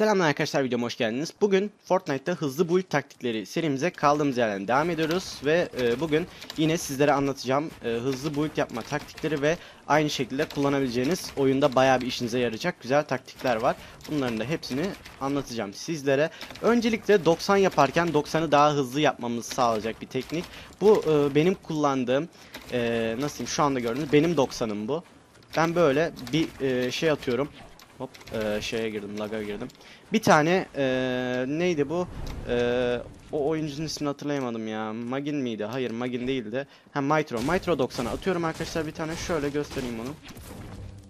Selamlar arkadaşlar videoma hoş geldiniz. Bugün Fortnite'ta hızlı build taktikleri serimize kaldığımız yerden devam ediyoruz ve e, bugün yine sizlere anlatacağım e, hızlı build yapma taktikleri ve aynı şekilde kullanabileceğiniz oyunda bayağı bir işinize yarayacak güzel taktikler var. Bunların da hepsini anlatacağım sizlere. Öncelikle 90 yaparken 90'ı daha hızlı yapmamızı sağlayacak bir teknik. Bu e, benim kullandığım e, nasıl şu anda gördüğünüz benim 90'ım bu. Ben böyle bir e, şey atıyorum. Hop e, şeye girdim, laga girdim. Bir tane e, neydi bu? E, o oyuncunun ismini hatırlayamadım ya. Magin miydi? Hayır, Magin değildi. Ha Mitro. Mitro 90'a atıyorum arkadaşlar bir tane. Şöyle göstereyim onu.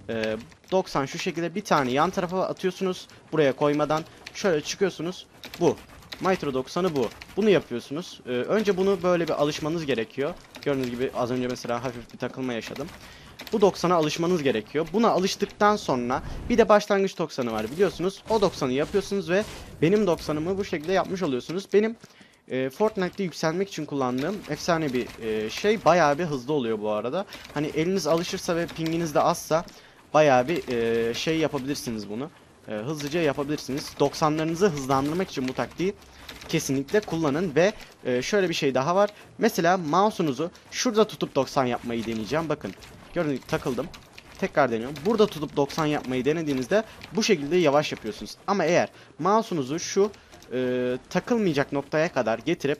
E, 90 şu şekilde bir tane yan tarafa atıyorsunuz. Buraya koymadan. Şöyle çıkıyorsunuz. Bu. Mitro 90'ı bu. Bunu yapıyorsunuz. E, önce bunu böyle bir alışmanız gerekiyor. Gördüğünüz gibi az önce mesela hafif bir takılma yaşadım. Bu 90'a alışmanız gerekiyor. Buna alıştıktan sonra bir de başlangıç 90'ı var biliyorsunuz. O 90'ı yapıyorsunuz ve benim 90'ımı bu şekilde yapmış oluyorsunuz. Benim e, Fortnite'de yükselmek için kullandığım efsane bir e, şey bayağı bir hızlı oluyor bu arada. Hani eliniz alışırsa ve pinginiz de azsa bayağı bir e, şey yapabilirsiniz bunu. E, hızlıca yapabilirsiniz. 90'larınızı hızlandırmak için bu taktiği kesinlikle kullanın ve e, şöyle bir şey daha var. Mesela mouse'unuzu şurada tutup 90 yapmayı deneyeceğim. Bakın Gördüğünüz gibi takıldım. Tekrar deniyorum. Burada tutup 90 yapmayı denediğinizde bu şekilde yavaş yapıyorsunuz. Ama eğer mouse'unuzu şu e, takılmayacak noktaya kadar getirip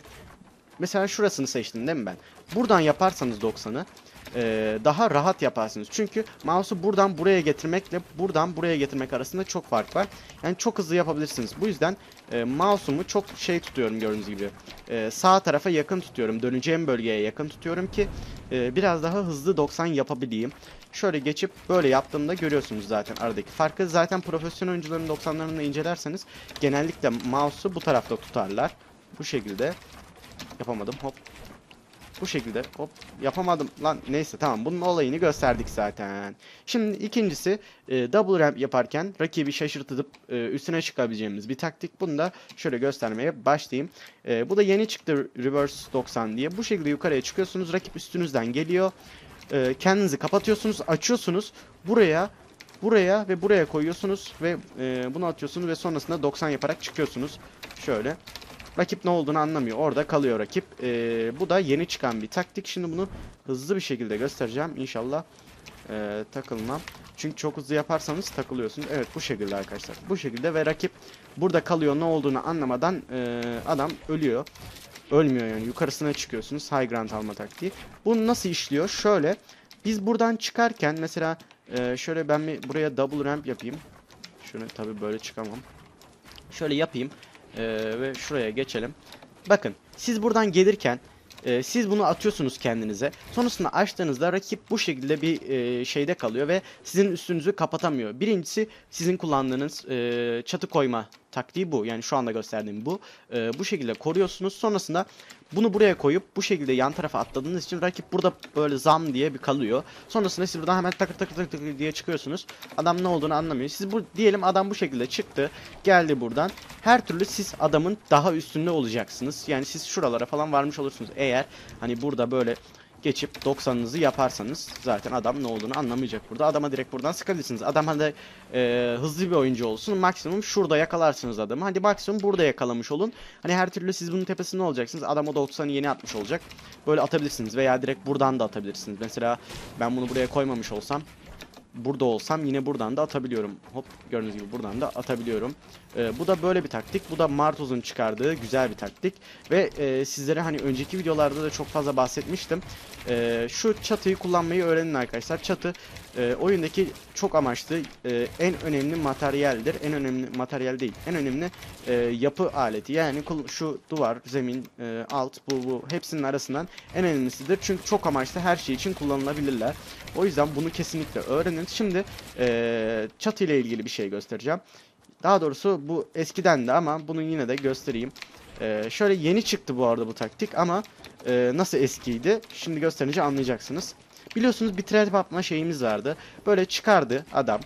mesela şurasını seçtim değil mi ben? Buradan yaparsanız 90'ı e, daha rahat yaparsınız. Çünkü mouse'u buradan buraya getirmekle buradan buraya getirmek arasında çok fark var. Yani çok hızlı yapabilirsiniz. Bu yüzden e, mouse'umu çok şey tutuyorum gördüğünüz gibi. E, sağ tarafa yakın tutuyorum. Döneceğim bölgeye yakın tutuyorum ki e, biraz daha hızlı 90 yapabileyim. Şöyle geçip böyle yaptığımda görüyorsunuz zaten aradaki farkı. Zaten profesyonel oyuncuların 90'larını incelerseniz genellikle mouse'u bu tarafta tutarlar. Bu şekilde yapamadım hop bu şekilde hop yapamadım lan neyse tamam bunun olayını gösterdik zaten. Şimdi ikincisi e, double ramp yaparken rakibi şaşırtıp e, üstüne çıkabileceğimiz bir taktik. Bunu da şöyle göstermeye başlayayım. E, bu da yeni çıktı reverse 90 diye. Bu şekilde yukarıya çıkıyorsunuz rakip üstünüzden geliyor. E, kendinizi kapatıyorsunuz açıyorsunuz buraya buraya ve buraya koyuyorsunuz ve e, bunu atıyorsunuz ve sonrasında 90 yaparak çıkıyorsunuz. Şöyle. Rakip ne olduğunu anlamıyor. Orada kalıyor rakip. Ee, bu da yeni çıkan bir taktik. Şimdi bunu hızlı bir şekilde göstereceğim. İnşallah e, takılmam. Çünkü çok hızlı yaparsanız takılıyorsunuz. Evet bu şekilde arkadaşlar. Bu şekilde ve rakip burada kalıyor ne olduğunu anlamadan e, adam ölüyor. Ölmüyor yani. Yukarısına çıkıyorsunuz. High ground alma taktiği. Bu nasıl işliyor? Şöyle. Biz buradan çıkarken mesela e, şöyle ben bir buraya double ramp yapayım. Şunu tabi böyle çıkamam. Şöyle yapayım. Ee, ve şuraya geçelim. Bakın siz buradan gelirken e, siz bunu atıyorsunuz kendinize. Sonrasında açtığınızda rakip bu şekilde bir e, şeyde kalıyor ve sizin üstünüzü kapatamıyor. Birincisi sizin kullandığınız e, çatı koyma taktiği bu. Yani şu anda gösterdiğim bu. E, bu şekilde koruyorsunuz. Sonrasında bunu buraya koyup bu şekilde yan tarafa atladığınız için rakip burada böyle zam diye bir kalıyor. Sonrasında siz buradan hemen takır takır takır, diye çıkıyorsunuz. Adam ne olduğunu anlamıyor. Siz bu diyelim adam bu şekilde çıktı. Geldi buradan. Her türlü siz adamın daha üstünde olacaksınız. Yani siz şuralara falan varmış olursunuz. Eğer hani burada böyle geçip 90'ınızı yaparsanız zaten adam ne olduğunu anlamayacak burada. Adama direkt buradan sıkabilirsiniz. Adam hadi e, hızlı bir oyuncu olsun. Maksimum şurada yakalarsınız adamı. Hadi maksimum burada yakalamış olun. Hani her türlü siz bunun tepesinde olacaksınız. Adam o 90'ı yeni atmış olacak. Böyle atabilirsiniz veya direkt buradan da atabilirsiniz. Mesela ben bunu buraya koymamış olsam burada olsam yine buradan da atabiliyorum. Hop gördüğünüz gibi buradan da atabiliyorum. Ee, bu da böyle bir taktik. Bu da Martoz'un çıkardığı güzel bir taktik. Ve e, sizlere hani önceki videolarda da çok fazla bahsetmiştim. E, şu çatıyı kullanmayı öğrenin arkadaşlar. Çatı e, oyundaki çok amaçlı e, en önemli materyaldir. En önemli materyal değil. En önemli e, yapı aleti. Yani şu duvar, zemin, e, alt bu bu hepsinin arasından en önemlisidir. Çünkü çok amaçlı her şey için kullanılabilirler. O yüzden bunu kesinlikle öğrenin. Şimdi e, çatı ile ilgili bir şey göstereceğim. Daha doğrusu bu eskiden de ama bunu yine de göstereyim. Ee, şöyle yeni çıktı bu arada bu taktik ama e, nasıl eskiydi şimdi gösterince anlayacaksınız. Biliyorsunuz bir trap atma şeyimiz vardı. Böyle çıkardı adam.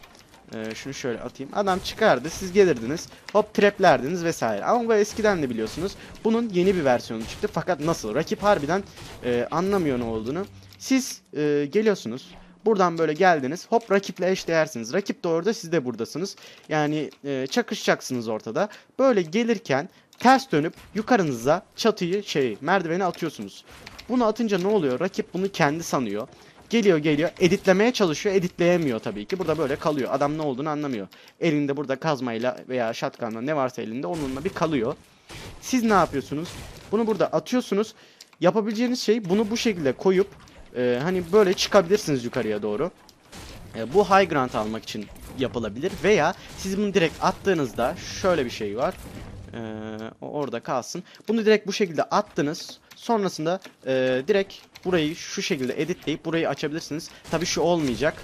Ee, şunu şöyle atayım. Adam çıkardı siz gelirdiniz hop traplerdiniz vesaire. Ama bu eskiden de biliyorsunuz. Bunun yeni bir versiyonu çıktı. Fakat nasıl? Rakip harbiden e, anlamıyor ne olduğunu. Siz e, geliyorsunuz Buradan böyle geldiniz. Hop rakiple eşdeğersiniz. Rakip de orada siz de buradasınız. Yani e, çakışacaksınız ortada. Böyle gelirken ters dönüp yukarınıza çatıyı şey merdiveni atıyorsunuz. Bunu atınca ne oluyor? Rakip bunu kendi sanıyor. Geliyor geliyor editlemeye çalışıyor editleyemiyor tabii ki. Burada böyle kalıyor. Adam ne olduğunu anlamıyor. Elinde burada kazmayla veya shotgunla ne varsa elinde onunla bir kalıyor. Siz ne yapıyorsunuz? Bunu burada atıyorsunuz. Yapabileceğiniz şey bunu bu şekilde koyup e, hani böyle çıkabilirsiniz yukarıya doğru. E, bu high ground almak için yapılabilir veya siz bunu direkt attığınızda şöyle bir şey var. E, orada kalsın. Bunu direkt bu şekilde attınız. Sonrasında e, direkt burayı şu şekilde editleyip burayı açabilirsiniz. Tabii şu olmayacak.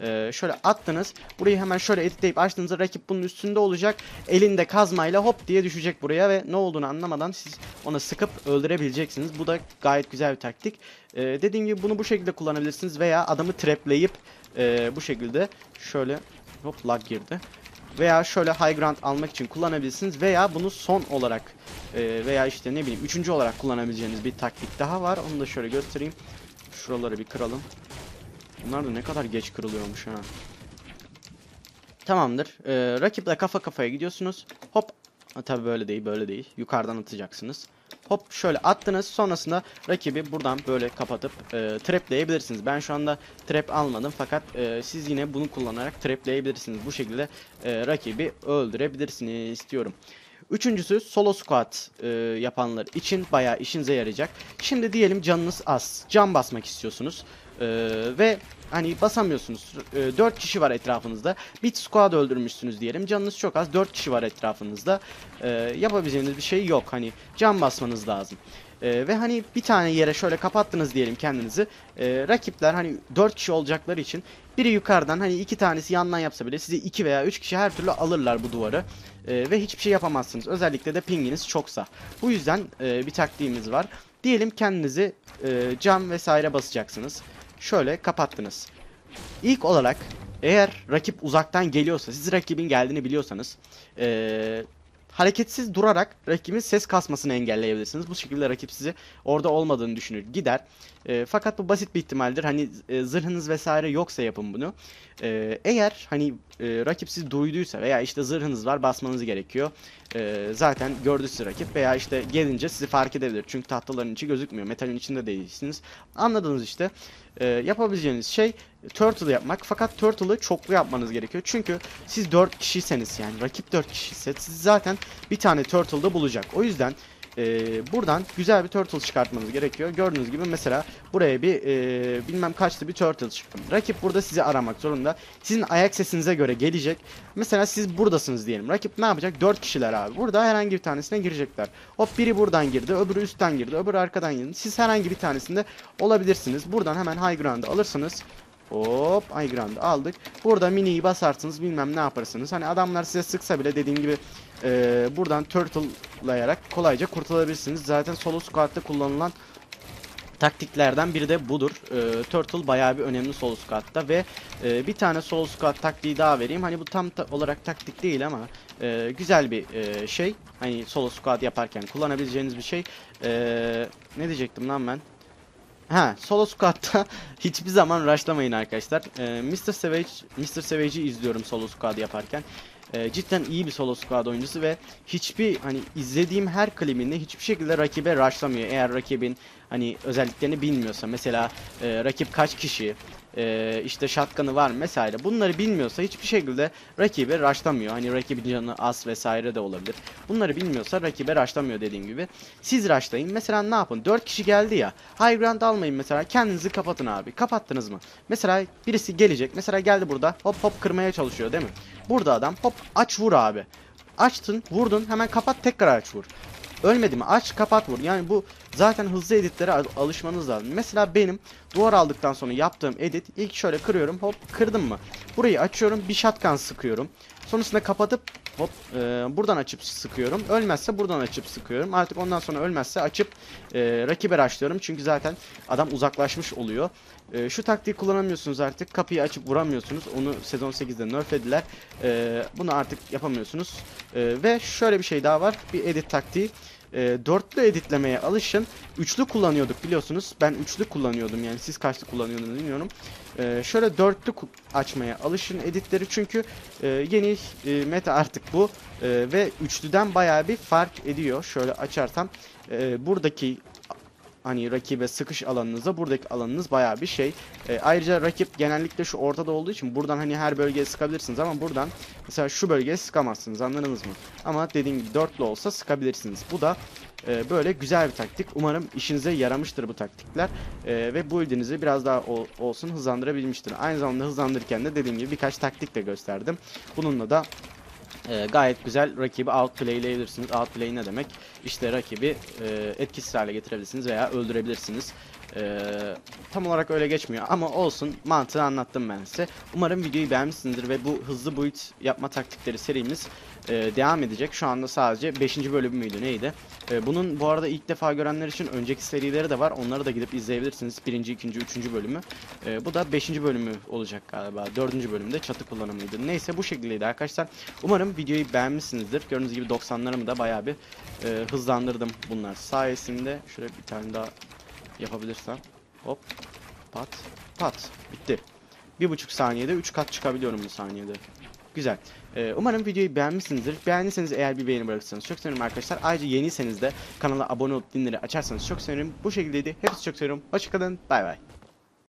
Ee, şöyle attınız. Burayı hemen şöyle editleyip açtığınızda rakip bunun üstünde olacak. Elinde kazmayla hop diye düşecek buraya ve ne olduğunu anlamadan siz ona sıkıp öldürebileceksiniz. Bu da gayet güzel bir taktik. Ee, dediğim gibi bunu bu şekilde kullanabilirsiniz veya adamı trapleyip e, bu şekilde şöyle hop lag girdi. Veya şöyle high ground almak için kullanabilirsiniz veya bunu son olarak e, veya işte ne bileyim üçüncü olarak kullanabileceğiniz bir taktik daha var. Onu da şöyle göstereyim. Şuraları bir kıralım. Bunlar da ne kadar geç kırılıyormuş ha. Tamamdır. Ee, rakiple kafa kafaya gidiyorsunuz. Hop. Ha, tabii böyle değil böyle değil. Yukarıdan atacaksınız. Hop şöyle attınız. Sonrasında rakibi buradan böyle kapatıp e, trapleyebilirsiniz. Ben şu anda trap almadım fakat e, siz yine bunu kullanarak trapleyebilirsiniz. Bu şekilde e, rakibi öldürebilirsiniz istiyorum. Üçüncüsü solo squat e, yapanlar için bayağı işinize yarayacak. Şimdi diyelim canınız az. Can basmak istiyorsunuz. E, ve hani basamıyorsunuz. E, 4 kişi var etrafınızda. Bir squad öldürmüşsünüz diyelim. Canınız çok az. 4 kişi var etrafınızda. E, yapabileceğiniz bir şey yok. Hani can basmanız lazım. E, ve hani bir tane yere şöyle kapattınız diyelim kendinizi. E, rakipler hani 4 kişi olacakları için biri yukarıdan hani iki tanesi yandan yapsa bile sizi 2 veya 3 kişi her türlü alırlar bu duvarı. E, ve hiçbir şey yapamazsınız. Özellikle de pinginiz çoksa. Bu yüzden e, bir taktiğimiz var. Diyelim kendinizi e, cam vesaire basacaksınız. Şöyle kapattınız. İlk olarak eğer rakip uzaktan geliyorsa, siz rakibin geldiğini biliyorsanız e, hareketsiz durarak rakibin ses kasmasını engelleyebilirsiniz. Bu şekilde rakip sizi orada olmadığını düşünür gider. E, fakat bu basit bir ihtimaldir. Hani e, zırhınız vesaire yoksa yapın bunu. E, eğer hani e, rakip sizi duyduysa veya işte zırhınız var basmanız gerekiyor. E, zaten gördü sizi rakip veya işte gelince sizi fark edebilir. Çünkü tahtaların içi gözükmüyor. Metalin içinde değilsiniz. Anladınız işte. E, yapabileceğiniz şey turtle yapmak. Fakat turtle'ı çoklu yapmanız gerekiyor. Çünkü siz 4 kişiyseniz yani rakip 4 kişiyse siz zaten bir tane turtle'da bulacak. O yüzden e, buradan güzel bir turtle çıkartmanız gerekiyor. Gördüğünüz gibi mesela buraya bir e, bilmem kaçtı bir turtle çıktım. Rakip burada sizi aramak zorunda. Sizin ayak sesinize göre gelecek. Mesela siz buradasınız diyelim. Rakip ne yapacak? 4 kişiler abi. Burada herhangi bir tanesine girecekler. Hop biri buradan girdi, öbürü üstten girdi, öbürü arkadan girdi. Siz herhangi bir tanesinde olabilirsiniz. Buradan hemen high ground'ı alırsınız. Hop ground aldık. Burada mini'yi basarsınız bilmem ne yaparsınız. Hani adamlar size sıksa bile dediğim gibi e, buradan turtle'layarak kolayca kurtulabilirsiniz. Zaten solo squad'da kullanılan taktiklerden biri de budur. E, Turtle bayağı bir önemli solo squad'da ve e, bir tane solo squad taktiği daha vereyim. Hani bu tam ta- olarak taktik değil ama e, güzel bir e, şey. Hani solo squad yaparken kullanabileceğiniz bir şey. E, ne diyecektim lan ben? Ha, solo squad'da hiçbir zaman rushlamayın arkadaşlar. Ee, Mr. Savage, Mr. Savage'i izliyorum solo squad yaparken. Ee, cidden iyi bir solo squad oyuncusu ve hiçbir hani izlediğim her klibinde hiçbir şekilde rakibe rushlamıyor. Eğer rakibin hani özelliklerini bilmiyorsa mesela e, rakip kaç kişi, e, işte shotgun'ı var mı bunları bilmiyorsa hiçbir şekilde rakibe rushlamıyor. Hani rakibin canı az vesaire de olabilir. Bunları bilmiyorsa rakibe rushlamıyor dediğim gibi. Siz rushlayın. Mesela ne yapın? 4 kişi geldi ya. High ground almayın mesela. Kendinizi kapatın abi. Kapattınız mı? Mesela birisi gelecek. Mesela geldi burada. Hop hop kırmaya çalışıyor değil mi? Burada adam hop aç vur abi. Açtın, vurdun, hemen kapat tekrar aç vur. Ölmedi mi? Aç, kapat, vur. Yani bu zaten hızlı editlere al- alışmanız lazım. Mesela benim duvar aldıktan sonra yaptığım edit ilk şöyle kırıyorum. Hop kırdım mı? Burayı açıyorum. Bir shotgun sıkıyorum. Sonrasında kapatıp hop e, buradan açıp sıkıyorum. Ölmezse buradan açıp sıkıyorum. Artık ondan sonra ölmezse açıp e, rakibe rushlıyorum. Çünkü zaten adam uzaklaşmış oluyor. E, şu taktiği kullanamıyorsunuz artık. Kapıyı açıp vuramıyorsunuz. Onu sezon 8'de nerflediler. E, bunu artık yapamıyorsunuz. E, ve şöyle bir şey daha var. Bir edit taktiği. E, dörtlü editlemeye alışın. Üçlü kullanıyorduk biliyorsunuz. Ben üçlü kullanıyordum yani siz kaçlı kullanıyordunuz bilmiyorum. E, şöyle dörtlü açmaya alışın editleri çünkü e, yeni e, meta artık bu E, ve üçlüden bayağı bir fark ediyor. Şöyle açarsam e, buradaki hani rakibe sıkış alanınızda buradaki alanınız bayağı bir şey. E, ayrıca rakip genellikle şu ortada olduğu için buradan hani her bölgeye sıkabilirsiniz ama buradan mesela şu bölgeye sıkamazsınız anladınız mı? Ama dediğim gibi dörtlü olsa sıkabilirsiniz. Bu da e, böyle güzel bir taktik. Umarım işinize yaramıştır bu taktikler E, ve build'inizi biraz daha ol- olsun hızlandırabilmiştir. Aynı zamanda hızlandırırken de dediğim gibi birkaç taktik de gösterdim. Bununla da e, gayet güzel rakibi outplayleyebilirsiniz. Outplay ne demek? İşte rakibi e, etkisiz hale getirebilirsiniz veya öldürebilirsiniz. E, tam olarak öyle geçmiyor ama olsun mantığı anlattım ben size. Umarım videoyu beğenmişsinizdir ve bu hızlı build yapma taktikleri serimiz e, devam edecek. Şu anda sadece 5. bölüm müydü neydi? E, bunun bu arada ilk defa görenler için önceki serileri de var. Onları da gidip izleyebilirsiniz. 1. 2. 3. bölümü. E, bu da 5. bölümü olacak galiba. 4. bölümde çatı kullanımıydı. Neyse bu şekildeydi arkadaşlar. Umarım videoyu beğenmişsinizdir. Gördüğünüz gibi 90'larımı da bayağı bir e, hızlandırdım bunlar sayesinde. Şöyle bir tane daha yapabilirsem. Hop. Pat. Pat. Bitti. Bir buçuk saniyede 3 kat çıkabiliyorum bu saniyede. Güzel. Ee, umarım videoyu beğenmişsinizdir. Beğendiyseniz eğer bir beğeni bırakırsanız çok sevinirim arkadaşlar. Ayrıca yeniyseniz de kanala abone olup dinleri açarsanız çok sevinirim. Bu şekildeydi. Hepsi çok seviyorum. Hoşçakalın. Bay bay.